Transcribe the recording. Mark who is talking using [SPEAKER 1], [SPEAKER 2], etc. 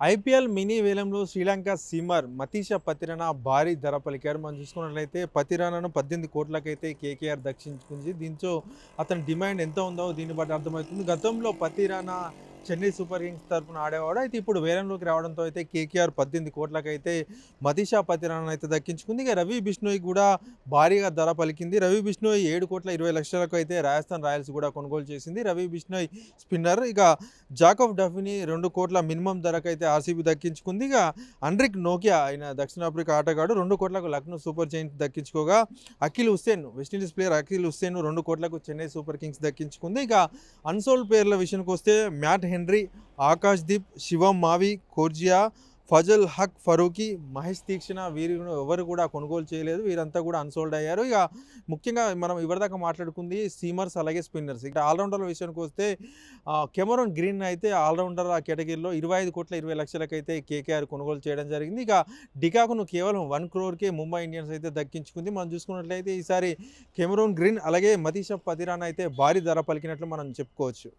[SPEAKER 1] IPL mini వేలంలో Sri Lanka seamer Matheesha Pathirana భారీ ధర పలికారు. మనం చూసుకున్నట్లయితే పతిరాణను పద్దెనిమిది కోట్లకైతే కేకేఆర్ దక్షించుకుంది దీంతో అతని డిమాండ్ ఎంత ఉందో దీన్ని బట్టి అర్థమవుతుంది. గతంలో పతిరాణ చెన్నై సూపర్ కింగ్స్ తరఫున ఆడేవాడు. అయితే ఇప్పుడు వేలంలోకి రావడంతో అయితే కేకేఆర్ పద్దెనిమిది కోట్లకైతే మతీషా పతిరాణను అయితే దక్కించుకుంది. ఇక రవి బిష్ణోయ్ కూడా భారీగా ధర పలికింది. రవి బిష్ణోయ్ ఏడు కోట్ల ఇరవై లక్షలకు అయితే రాజస్థాన్ రాయల్స్ కూడా కొనుగోలు చేసింది. రవి బిష్ణోయ్ స్పిన్నర్. ఇక జాకఫ్ డఫిని రెండు కోట్ల మినిమం ధరకు అయితే ఆర్సీబీ దక్కించుకుంది. ఇక అండ్రిక్ నోకియా ఆయన దక్షిణాఫ్రికా ఆటగాడు రెండు కోట్లకు Lucknow super giant దక్కించుకోగా Akeal Hosein West Indies player Akeal Hosein రెండు కోట్లకు చెన్నై సూపర్ కింగ్స్ దక్కించుకుంది. ఇక అన్సోల్డ్ ప్లేయర్ల విషయానికి వస్తే మ్యాట్ హెన్రీ ఆకాష్ దీప్ శివం మావి కోర్జియా ఫజల్ హక్ ఫరూకి మహేష్ తీక్షణ వీరు ఎవరు కూడా కొనుగోలు చేయలేదు. వీరంతా కూడా అన్సోల్డ్ అయ్యారు. ఇక ముఖ్యంగా మనం ఇవరిదాకా మాట్లాడుకుంది సీమర్స్ అలాగే స్పిన్నర్స్. ఇక ఆల్రౌండర్ల విషయానికి వస్తే కెమెరాన్ గ్రీన్ అయితే ఆల్రౌండర్ ఆ కేటగిరీలో ఇరవై ఐదు కోట్ల ఇరవై లక్షలకైతే కేకేఆర్ కొనుగోలు చేయడం జరిగింది. ఇక డికాకును కేవలం వన్ క్రోర్కే ముంబై ఇండియన్స్ అయితే దక్కించుకుంది. మనం చూసుకున్నట్లయితే ఈసారి కెమెరాన్ గ్రీన్ అలాగే మతీషా పతిరాన్ అయితే భారీ ధర పలికినట్లు మనం చెప్పుకోవచ్చు.